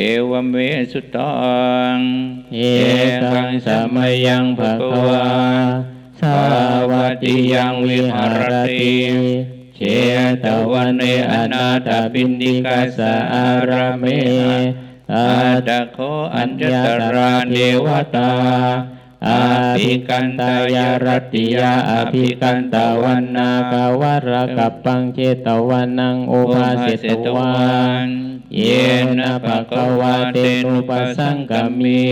เอวเมสุตังเยกังสมัยยังภะคะวาสาวติยังวิหารติเชตวันเนอนาถปินิกาสารามเมอาตโคอัญจตราเนวตา อาภิกันตายารตติยาอภิกันตวันนากาวรกัปปังเจตวันนังโอภาเสตวันเยนะภะคะวะเตนุปัสสังกมี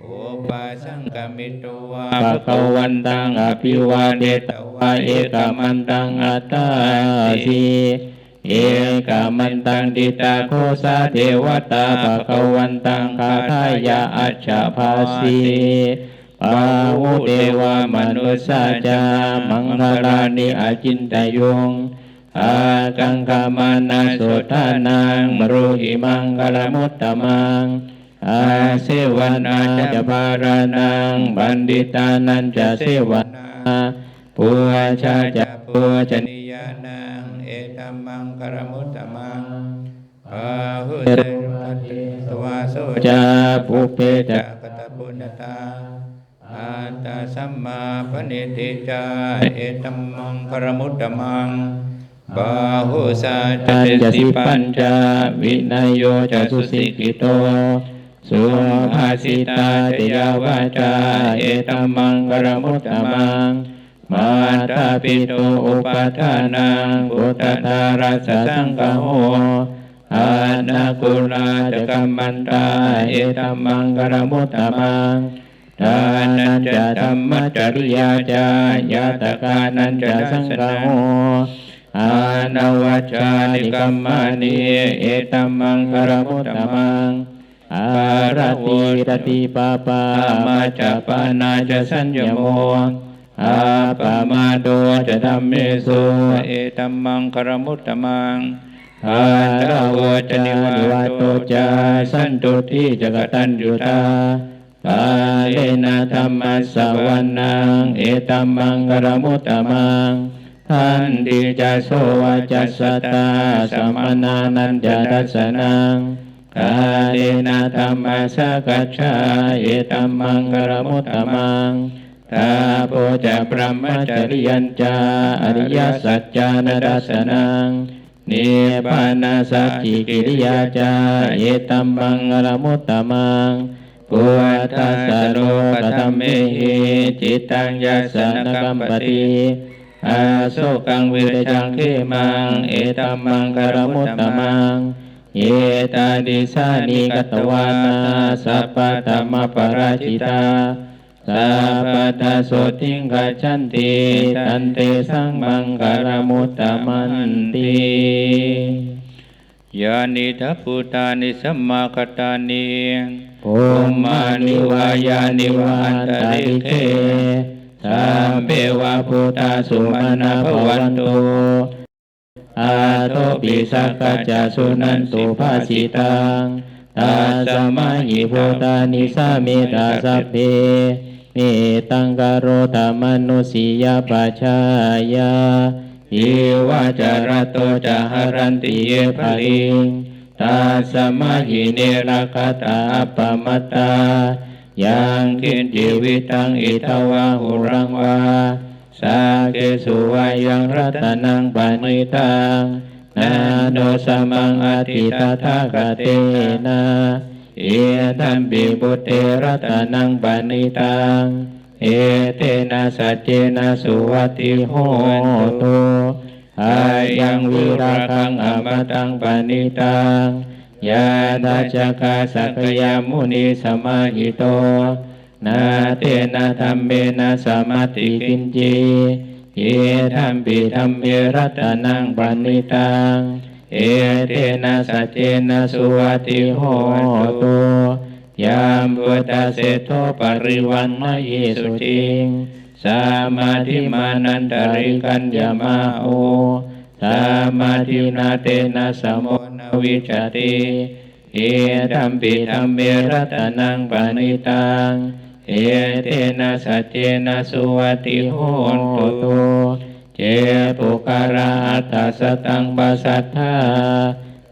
โอปาสังกมิตวาภะคะวันตังอภิวาเดตวะเอกมันตังอัตตาสีเอกมันตังดิตาโคสาเทวตาภะคะวันตังคาทายาอัจฉาภาสี ปาวุเทวามนุสสาจามังคลานิอาจินตยงอากังคามานาโสทานังมรุหิมังกลมุตตมังอาเสวนาจะภารานังบัณฑิตานันจะเสวนาปัวชาจะปัวชนิยานังเอตัมมังกรมุตตมังอาหุเตเตรุรุปปฏิฏิสวาโสโสจาปุเพจะกตปุณตา อาตาสัมมาปณิทิจาเอตัมมังกรมุตตมังบาหุสาจัญติจสิสิปัญจจวินัยโยจะสุสิกิโตสุภาสิตาเตยาวาจาเอตัมมังกรมุตตมังมาตาปิโตอุปทานังพุทธตารัสสังกโหอานาคุลาจะกัมมันตาเอตัมมังกรมุตตมัง ทานันจะธรรมจริยาจายาตกานันจะสังกโหอานวัจจานิกัมมานีเอตัมมังกรมุตตมังอารติรติปาปามาจะปานาจะสัญญโมอาปามาโดจะธรรมเมสุเอตัมมังกรมุตตมังอาดาวจนิวาโตจาสันตุทิจกตัญยุตา ปาเลนะธรรมสวรนังเอตัมมังกรมุตตมังทันติจะโสวาจัสสตาสมนานันจะทัสสนังกาเลนะธรรมสกัจฉาเอตัมมังกรมุตตมังตาโพจะพระมจริยัญจาอริยสัจจานดัสสนังเนิพพานาสัจจิกิริยาจาเอตัมมังกรมุตตมัง ปุถทัสสโลกธรรมเมหิจิตตังยัสนกัมปติอาโสกังวิรจังเขมัง เอตัมมังกรมุตตมัง เยตาดิสานิกตวานาสัพพะธรรมปราชิตาสัพพะทาโสติงกัจฉันติตันเตสังมังกรมุตตมันติยานิทัพพุตานิสัมมาคตานิ ภูมานิวายานิวันตริเทสัมเปวะพุทธสุมาณภวันโตอาโทปิสักกัจจสุนันตุภาสิตังตาสมาหิพุทานิสามิตาสัพเพมิตังกโรธรรมนุสียาปัจฉายาอิวาจารโตจะหรันติเยภลิง ตาสมาหิเนรคตาปมตตายังกินชีวิตังอิทวาหุรังวาสาเกสุวายังรัตนังปานิตังนาโนสมังอธิตาทากเตนะเอตัมปิบุตเตรัตนังปานิตังเอเตนะสัจเจนะสุวัติโหตุ อายังวิราคังอมตังปานิตังยาตาจักาสักยามุนีสมาหิโต นาเตนะธรรมเมนะสมาติกินจีเยธรรมปิธรรมเมรัตนังปานิตัง เอเตนะสัจเจนะสุวัติโหตุยามพุทธเสโทปริวันมเยสุจิง สามาธิมานันตริกัญญามาโอสามาธินาเตนะสมโมนวิจติเอธัมปิธัมเมรัตนังปานิตัง เอเตนะสัจเจนะสุวัติโหนตุเจปุการาอัตตสตังปัสสัทธา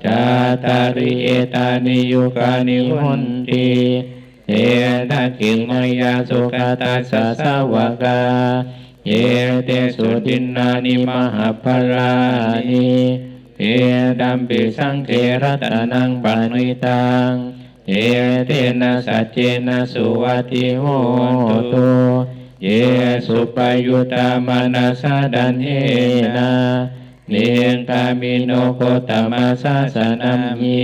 จจาตาริเอตานิยุกานิหุนติ เอตะกิงมยาสุขตัสสะสาวกาเยเตสุดินนานิมหาภรานิเอดัมปิสังเทรัตนังปานิตังเอเตนะสัจเจนะสุวัติโหตุเยสุปยุตามานาสาดันเฮนะเนียงกามิโนโคตมาสาสนามี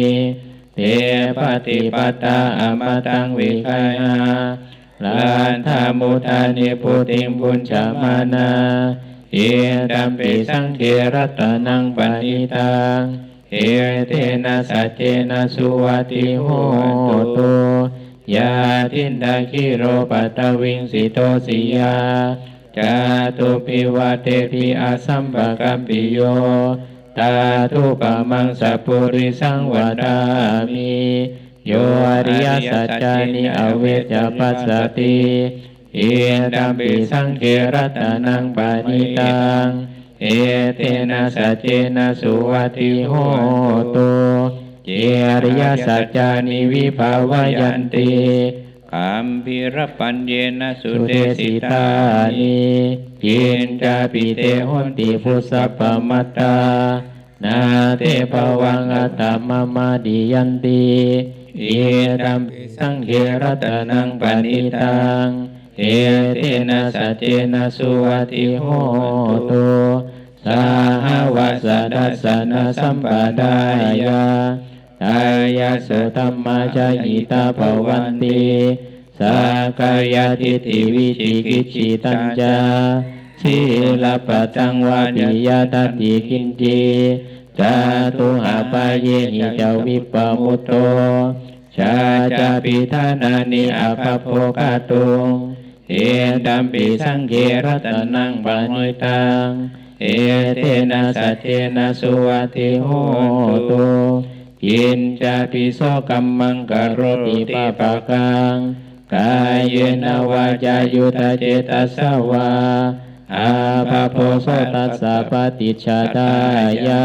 เทปฏิปตาอมตังวิกายาลานธามุทานิพุติงบุญชามานาเอดัมปิสังเทรัตนังปณิตังเอเตนะสัจเจนะสุวัติโหตุยาทินดาคิโรปัตตวิงสิโตสิยาจาตุปิวะเตปิอาสัมปะกัมปิโย ตาทุปะมังสัพพุริสังวดามิโยอริยสัจจานิอเวจปัสสติเอตัมปิสังเกรัตนังปานิตังเอเตนะสัจเจนะสุวัติโหตุเจอริยสัจจานิวิภาวยันติขามพิรปัญเยนะสุเทเทสิตาตานิ นิกินจาปิเตหุนติพุสสะปมัตตา นาเทภวังอัตมมาดิยันติเอตัมปิสังเขรัตนังปณิตังเอเตนะสัจเจนะสุวัติโหตุสาหวาสดัสสนะสัมปดายาทายาสุธรรมาจายิตาภวันติ สากายาทิฏฐิวิจิกิจฉิตัญจาสีลปะตังวาปิยาตติกินจีจาตุหาปายเยหิจาวิปมุตโต ชาจาปิธานานิอาภโภคาตุงเอตัมปิสังเกรัตนังปานิตัง เอเทนะสัจเจนะสุวัติโหตุกินจาปิโสกัมมังกโรติปะปะกัง กายเยนวาจายุทธเจตสวาอาภาโพสตัสสะปฏิจจตายา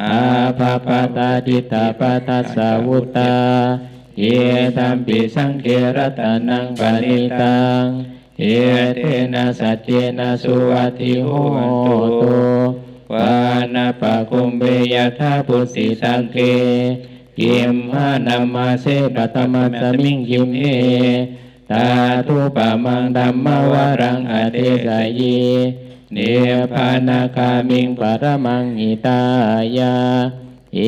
อาภาปตาดิตาปตัสสะวุตตาเยตัมปิสังเกรตนังปณิตังเอเทนะสัจเจนะสุวัติโหตุวานาปะคุมเบยทาปุสิสังเก กิมหานามาเสปตมัตตมิงยิมเอตาทุปะมังดัมมวรังอเทสายีเนปานาคามิงปรมังหิตายาเอ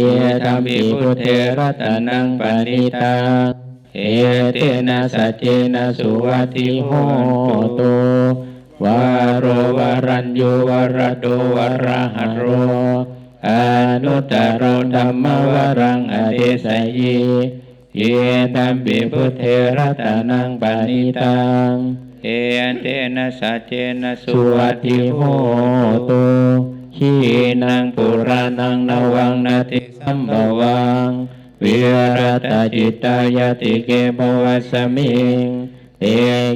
ตัมปิพุทเทรัตนังปณิตังเอเตนะสัจเจนะสุวัติโหตุวาโรวารัญญูวรโดวรหัโร อนุตตรธรรมวรังอเทสยีเยตัมปิพุทเทรัตนังปานิตัง เอเตนะสัจเจนะสุวัติโหตุขีนังปุรานังนวังนาติสัมบวังวิรตจิตายาติเกภวัสมิงเต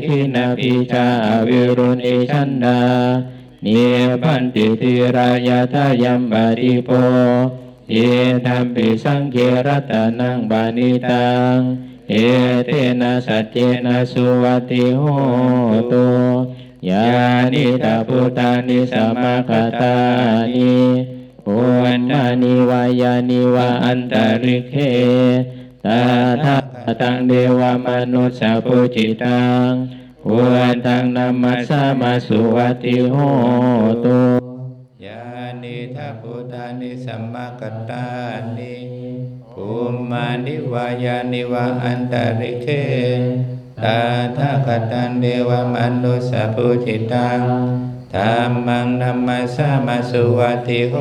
ขินาพิจาวิรุณเอชันดา เนพันติทิรายาทายัมบาริโปเยธัมปิสังเกรัตนังบานิตังเอเทนะสัจเจนะสุวัติโหตุยานิตาพุตานิสมาคตานิปุณณานิวายานิวาอันตริเคตาทาตังเดวามนุสสะปุจิตัง ปุณตังนามัสสามาสุวัติโหตุยานิทัพพุทานิสัมมากัตตานิภูมานิวายานิวะอันตริเคตาทาคตันเดวมนุสสะปุจิตังธรรมังนัมมัสสามาสุวัติโห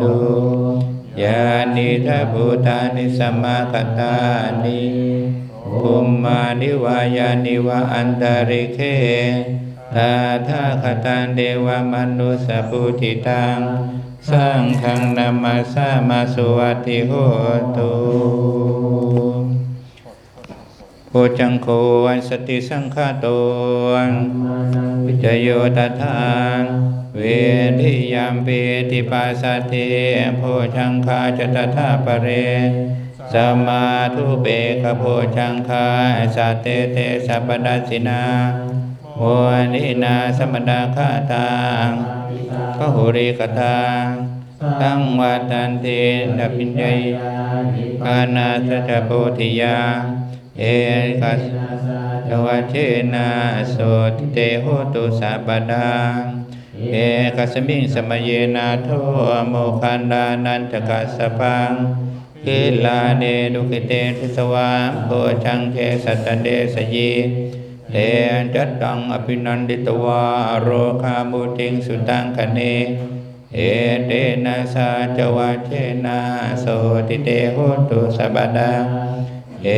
ตุยานิทัพพุทานิสัมมากัตตานิ ภูมานิวายานิวะอันตริเคตาทาคตันเดวมนุสสะปุติตังสังฆังนามาสามาสุวัติโหตุจังโคอันสติสังฆาโตวิจโยตถานเวทิยามเปติปัสสติโพชังคาจตถาปเร สมมาทุเปกโพชังคาสัตเตเตสัพดัสสินาโมนินาสมดาคาตังพหุริกตังตั้งวัตันเตนปิญญยานาสจโพธิยา เอกัสสวัชเชนะโสติเตโหตุสัพพดังเอกัสมิงสมเยนาโทโมคันดานันจกัสสะปัง กิลาเนดุกิเตทุสวามโพชังเทสัตตเดสยีเตจัตตังอภินันดิตวาโรคามุติงสุตังคเนเอเตนะสาจวัเชนะโสติเตโหตุสัพพดังเอ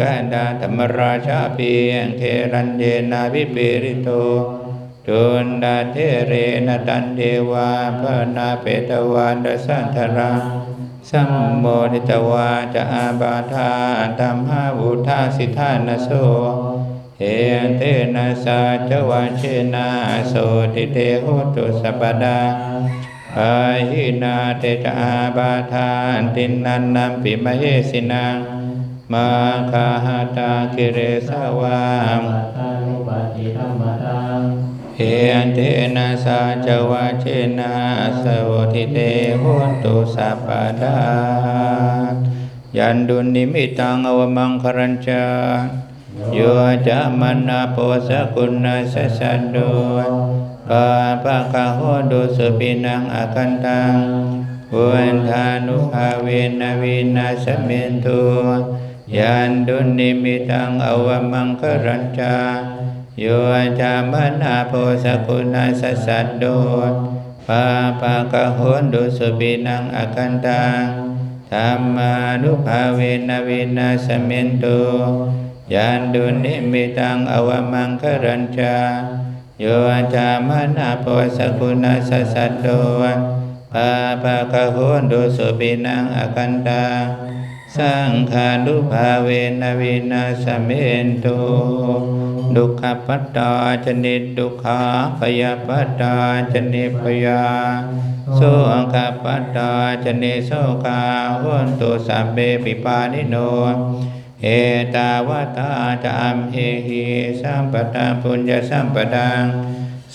กาดาธรรมราชาเปียงเทรันเยนาวิปิริโตจุนดาเทเรนตันเดวาพนาเปตวานดสันทรา สัมโมนิตวาจะอาบาธาตัมหาวุธาสิทานโสเอเตนะสาจวาเชนะโสติเตโหตุสัปดาอาหินาเตจอาบาทานตินนันนัมปิมเหสินังมาคาหตาคิเรสวาม เออันเทนะสาจวาเชนะสวทิเตโหตุสัพพดายันดุนิมิตังอวมังครัญจาโยจะมนาโปสกุณาสสันโดกาปะกะโหดุสุปินังอาคันตังวันทานุภาเวนะวินาสเมนตุยันดุนิมิตังอวมังครัญจา โยจามนาโพสกุณาสสันโดปาปะกะโหนดุสุปินังอาคันตังธรรมานุภาเวนะ วินาสเมนตุยันดุนิมิตังอวมังครัญจาโยจามนาโพสกุณาสสันโดปาปะกะโหนดุสุปินังอาคันตัง สังขานุภาเวนวินาสเมนตุดุขปัตตาจนิดุขาปยาปัตตาจนิปยาโสขปัตตาจนิโสกาหุนตุสัพเบปิปานิโนเอตาวตาจามเฮหิสัมปตาปุญญสัมปดัง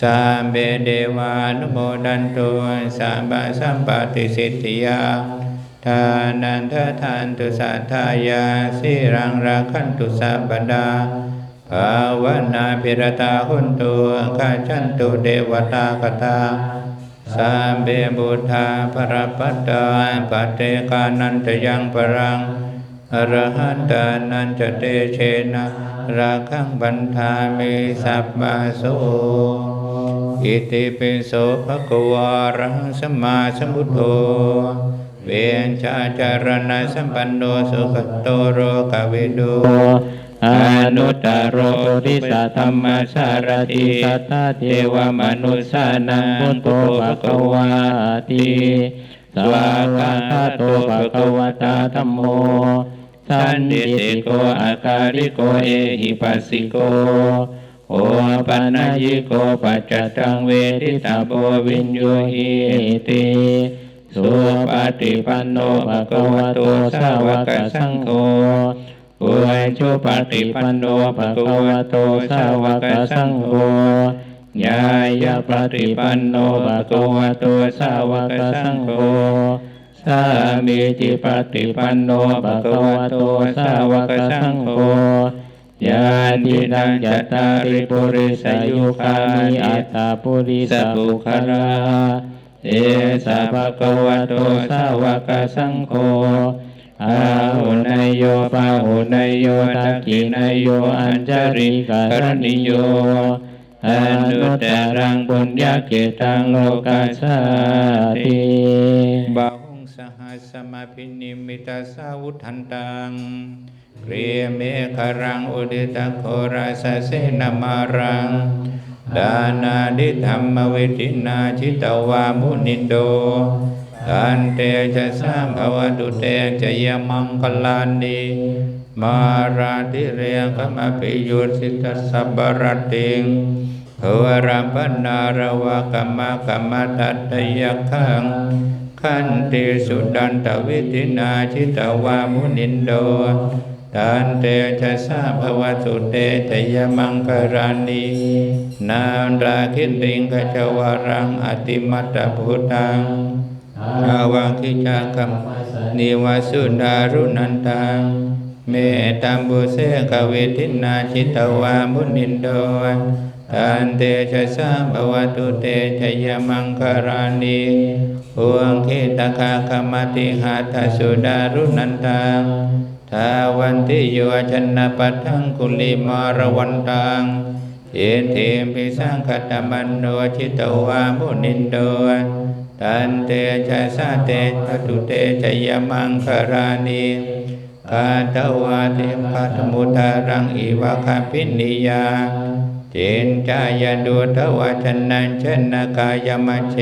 สัมเบเดวานุโมดันตุสัมปะสัมปติสิทธิยา ทานันททานตุสัทธายาสิรังราคันตุสัพปดาภาวนาภิรตาหุนตุข้าชันตุเดวตากตาสามเบบุธาปรปัตตาปัตเตกานันตยังปรังอรหันตานันจเตเชนะราคังบันทามิสัพพะโสอิติปิโสภะคะวาระหังสมมาสมุทโธ เวนชาจารณะสัมปันโนสุขโตโรกวิดูอนุตตรโรริสธรรมสารติสัตตเทวมนุสานังพุทโธภะควาติสวากาคาโตภคะวตาธัมโมสันติโกอาการิโกเอหิปัสสิโกโอปัญญิโกปัจจตังเวทิตาโพวินโยหิติ สุปฏิปันโนภะคะวะโตสาวกสังโฆอุยชุปฏิปันโนภะคะวะโตสาวกสังโฆญาญาปฏิปันโนภะคะวะโตสาวกสังโฆสามีจิปฏิปันโนภะคะวะโตสาวกสังโฆญาตินังจัตตาริปุริสายุคามิอัตตาปุริสบุคลา เอสะภะคะวะโตสาวกสังโฆอาหุนายโยปาหุนายโยตักขินายโยอัญจริการณิโยอนุตตรังบุญญาเกตังโลกัสสาติบาหุงสหัสมาพินิมิตาสาวุทันตังเกรียเมฆรังอุดิตโคราสเสนามารัง ดานาดิธรรมเวทินาชิตวามุนินโดตันเตจะสามภวตุเตจะยมังคลานิมาราธิเรียงกมปิยุสิตสัพปรติงภวรัมปนารวะกรรมกรรมตัตยคังขันติสุดันตวิตินาชิตวามุนินโด ตันเตจะสาภวสุเตจยมังคารานีนามราคินริงกจวารังอติมัตตพุตังอาวังคิจักรรมนิวาสุดารุนันตังเมตัมบุเสกเวทินาชิตวามุนินโดตันเตชะสาภวตุเตชยมังคารานีภวงคิตคาคมติหาทสุดารุนันตัง ทาวันติโยชนะปัทังกุลิมารวันตังเอเทมิสังคตมันโนชิตวามุนินโดตันเตชะสะเตชะตุเตชยมังคารานีกาตวาเทมปัตมุตารังอิวะคาปินิยาเจนจายดุตวชนันชนะกายมัชเช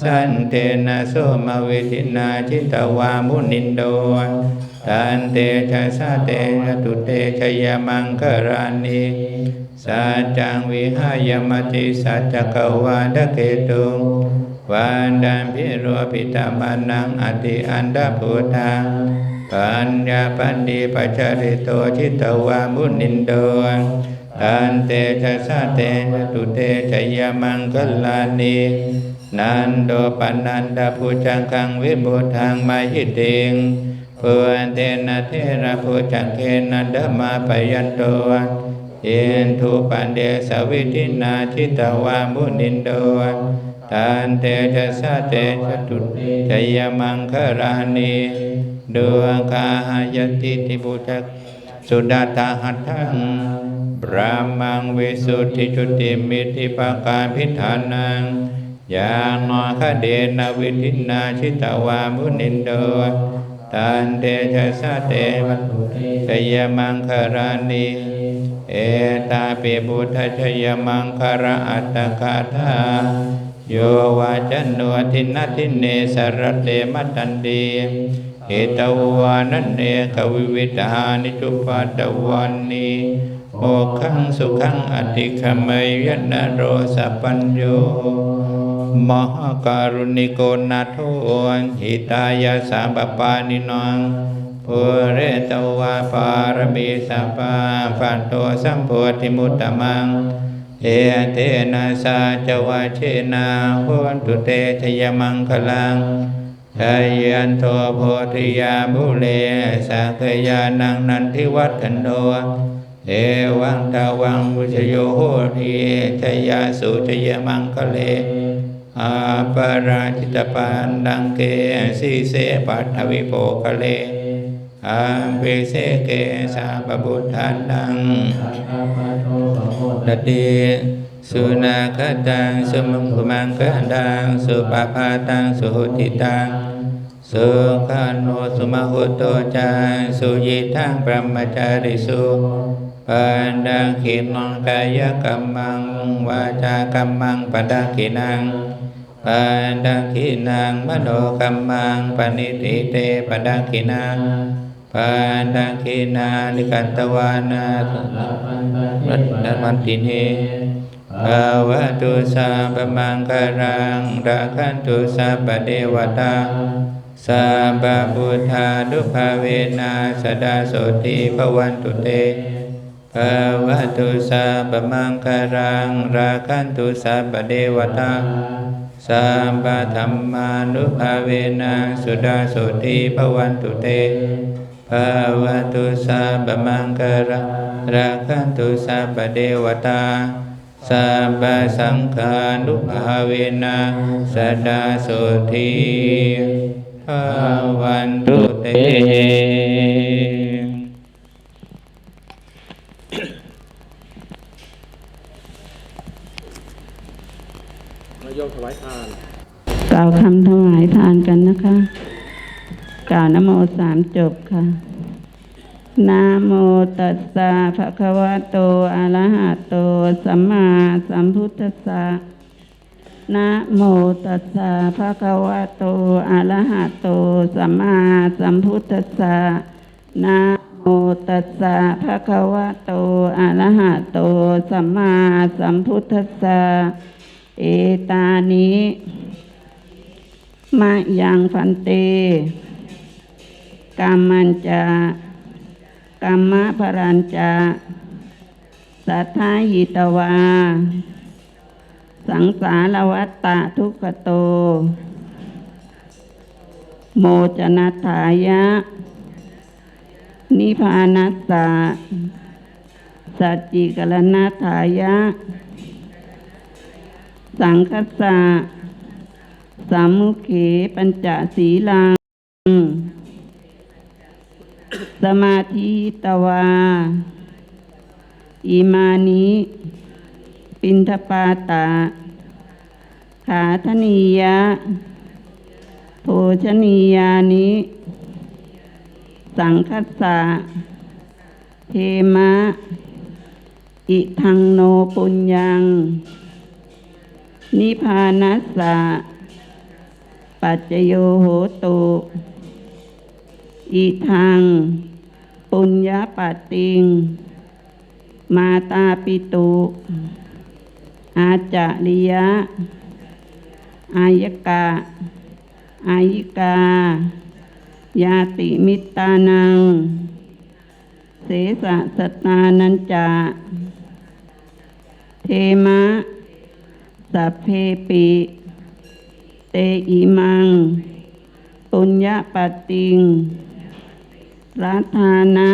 สันเตนะโสมเวทินาจิตวามุนินโดตันเตชะสะเตชะตุเตชะยมังคารานีสัจจังวิหายมติสัจจกวาดเกตุงวันดันพิโรปิตามานังอติอันดาภูตังปัญญาปันติปัจจริโตชิตวามุนินโดตันเตชะสะเตชะตุเตชะยมังคลานี นันโดปันนันดาภูจังกังวิบุทังมาหิติงปุนเตนะเทระภูจังเกนะดมาปยันโตเยนทุปันเดสวิทินาชิตวามุนินโดตันเตชะสะเตชะตุจยมังคารานีดวงกาหายติติบุจักสุดาตาหัตถังปรามังวิสุทธิจุติมิติปาการพิธานัง ยานนอคเดนวิทินาชิตวามุนินโดตันเตชะสะเตชยมังคารานีเอตาปิบุทชยมังคาระอัตตคาธาโยวาจันโนทินัทินเนสรเตมัตตันดีเอตวานันเนกวิวิตานิจุปัตวันนีโอขังสุขังอติขมยนโรสัพปัญโย มหาการุณิโกนาโทหิตายาสาปปานินังปุเรตวาปารมีสัพพาปันโตสัมโพธิมุตตมัง เอเทนะสาจวาเชนาโหนตุเตชยมังคลังชายันโทโพธิยาบุเลสักยานังนันทิวัฒนโนเอวังตาวังวุชโยโหติชยาสุชยมังคะเล อาปราชิตปานดังเกสีเสปัทวิโปคะเลอาเปเสเกสาปบุทธานังดติสุนาคตังสุมังคุมังคะดังสุปาพาตังสุหุติตังสุขันโนสุมาหุโตจังสุยิทังพรมจาริสุปันดังขินังกายกรรมังวาจากรรมังปะดังขินัง ปันดังขินังมโนกรรมังปณิติเตปะดังขินังปันดังขินานิกันตวานารัตนวันติเนภาวะตุสาปมังคารังราคันตุสาปเดวตาสัพพพุทธานุภาเวนะสดาโสติภวันตุเตภาวะตุสาปมังคารังราคันตุสาปเดวตา สัมปธรรมานุภาเวนะสุดาโสติภวันตุเตภาวะตุสัพพมังคารังราคันตุสัพพเดวตาสัพพสังฆานุภาเวนะสดาโสธีภาวันตุเต มาโยมถวายทาน ก ล่าวคำถวายทานกันนะคะ กล่าวนโมสามจบค่ะนะโมตัสสะภะคะวะโต อะระหะโต สัมมาสัมพุทธัสสะนะโมตัสสะภะคะวะโต อะระหะโต สัมมาสัมพุทธัสสะนะโมตัสสะภะคะวะโต อะระหะโต สัมมาสัมพุทธัสสะ เอตานิ มะยังฟันเตกามมันจะกัมมะพรัญจะสัทธาหิตวา สังสารวัตตะทุกขโต โมจนัตถายะ นิพานัสสะสัจจิกรณัตถายะ สังคสสะ สามุเขปัญจศีลัง สมาธิตวา อิมานิปินทปาตา ขาธนียะ โภชนียานิ สังคัสสะเทมะ อิทังโนปุญญัง นิพพานัสสะ ปัจโยโหตุอิทังปุญญาปติง มาตาปิตุ อาจาริยะ อายกะ อายิกา ยาติมิตานัง เสสะสตานันจะเทมะสัพเพปิ อิมัง ปุญญาปติงรัธานะ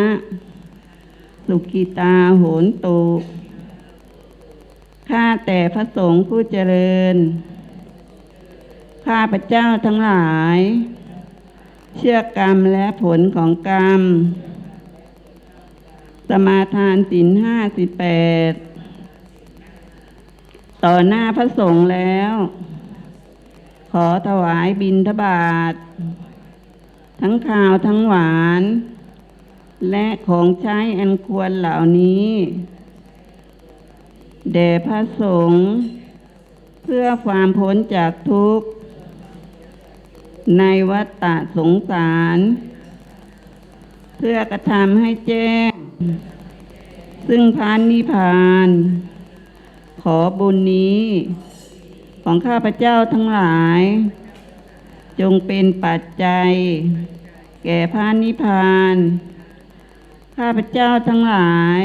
สุกิตาโหนตุข้าแต่พระสงฆ์ผู้เจริญ ข้าพระเจ้าทั้งหลาย เชื่อกรรมและผลของกรรม สมาทานสินห้าสิบแปด ต่อหน้าพระสงฆ์แล้ว ขอถวายบิณฑบาต ทั้งข้าวทั้งหวาน และของใช้อันควรเหล่านี้ แด่พระสงฆ์เพื่อความพ้นจากทุกข์ ในวัฏฏะสงสาร เพื่อกระทำให้แจ้ง ซึ่งพานนิพพาน ขอบุญนี้ ของข้าพเจ้าทั้งหลาย จงเป็นปัจจัย แก่พานนิพพาน ข้าพเจ้าทั้งหลาย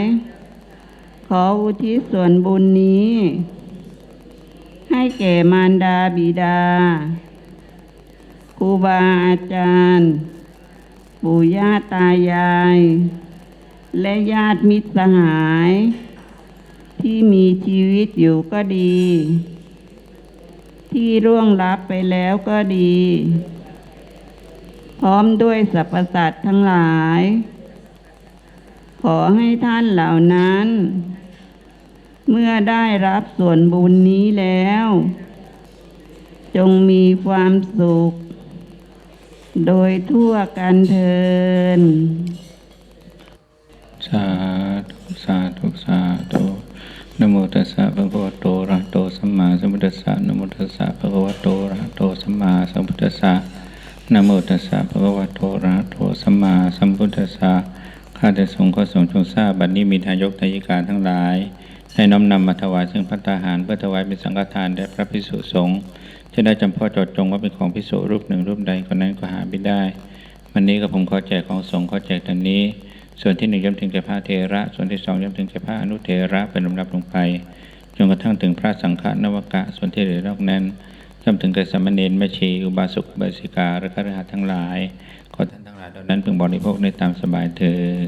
ขออุทิศส่วนบุญนี้ ให้แก่มารดาบิดาครูบาอาจารย์ ปู่ย่าตายาย และญาติมิตรสหาย ที่มีชีวิตอยู่ก็ดี ที่ร่วงลับไปแล้วก็ดี พร้อมด้วยสรรพสัตว์ทั้งหลาย ขอให้ท่านเหล่านั้น เมื่อได้รับส่วนบุญนี้แล้ว จงมีความสุข โดยทั่วกันเทินสาธุ สาธุ สาธุนะโมตัสสะภะคะวะโตอะระหะโตสั มุทัสสะนะโมตัสสะภะคะวะโตอะระหะโตสัมมาสัมพุทธัสสะนะโมตัสสะภะคะวะโตอะระหะโตสัมมาสัมพุทธัสสะข้าแต่สงฆ์ขอสงฆ์จงทราบบัดนี้มีทายกทายิกาทั้งหลายได้น้อมนำมาถวายซึ่งพัตตาหารเพื่อถวายเป็นสังฆทานแด่พระภิกษุสงฆ์จะได้จำพาะเจดจงว่าเป็นของภิกษุรูปหนึ่งรูปใดคนนั้นก็หาไม่ได้ วันนี้ก็ผมขอแจกของสงฆ์ขอแจกดังนี้ ส่วนที่หนึ่งย่อมถึงแก่พระเทระ ส่วนที่สองย่อมถึงแก่พระอนุเทระเป็นลำดับลงไป จนกระทั่งถึงพระสังฆนวกะส่วนที่เหลือนอกนั้นจำถึงแก่สามเณรแม่ชีอุบาสกบาสิกาและคฤหัสถ์ทั้งหลาย ขอท่านทั้งหลายเหล่านั้นพึงบริโภคในตามสบายเถิด